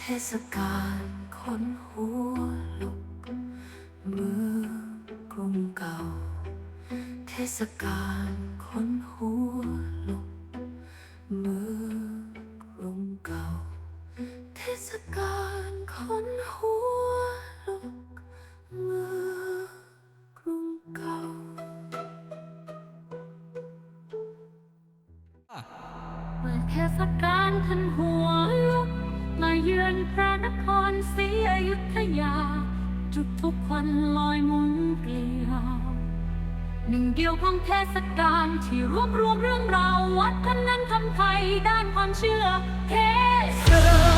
เทศกาลคนหัวลุก เมืองกรุงเก่า เทศกาลคนหัวลุก เมืองกรุงเก่า เทศกาลคนหัวลุก เมืองกรุงเก่าเมื่อเทศกาลทันหัว ยือนพระนครศรีอยุธยา จุดทุกควันลอยหมุนเกลียวหนึ่งเดียวของเทศกาลที่รวบรวมเรื่องราววัฒนธรรมไทยด้านความเชื่อเทศ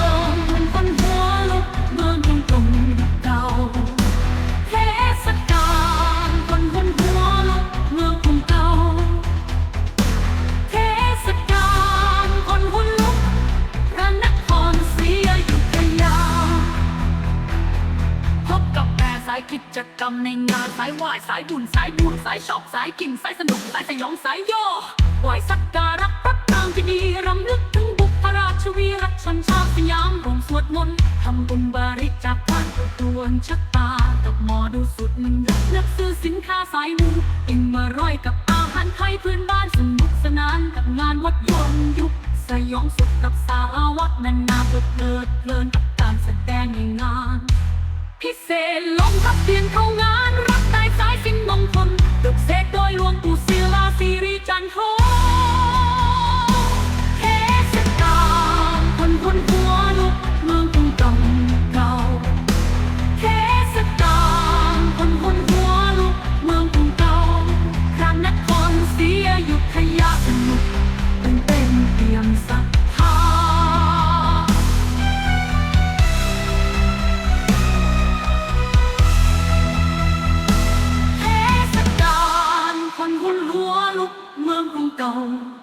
กิจกรรมในงานสายไหวสายบุญสายบวงสายชอบสายกินสายสนุกสายสยองสายย่อไหวสักการะพระปรางที่ดีรำลึกถึงบุพราชวีรชนชาวสยามรวมสวดมนต์ทำบุญบริจาคทานดวงชะตากับหมอดูสุดนักซื้อสินค้าสายมูอิ่มาร้อยกับอาหารไทยพื้นบ้านสนุกสนานกับงานวัดยนยุคสยองสุดกับสาววัดนานาเพลิดเพลินกับการแสดงในงาน พิเศษ ลง 高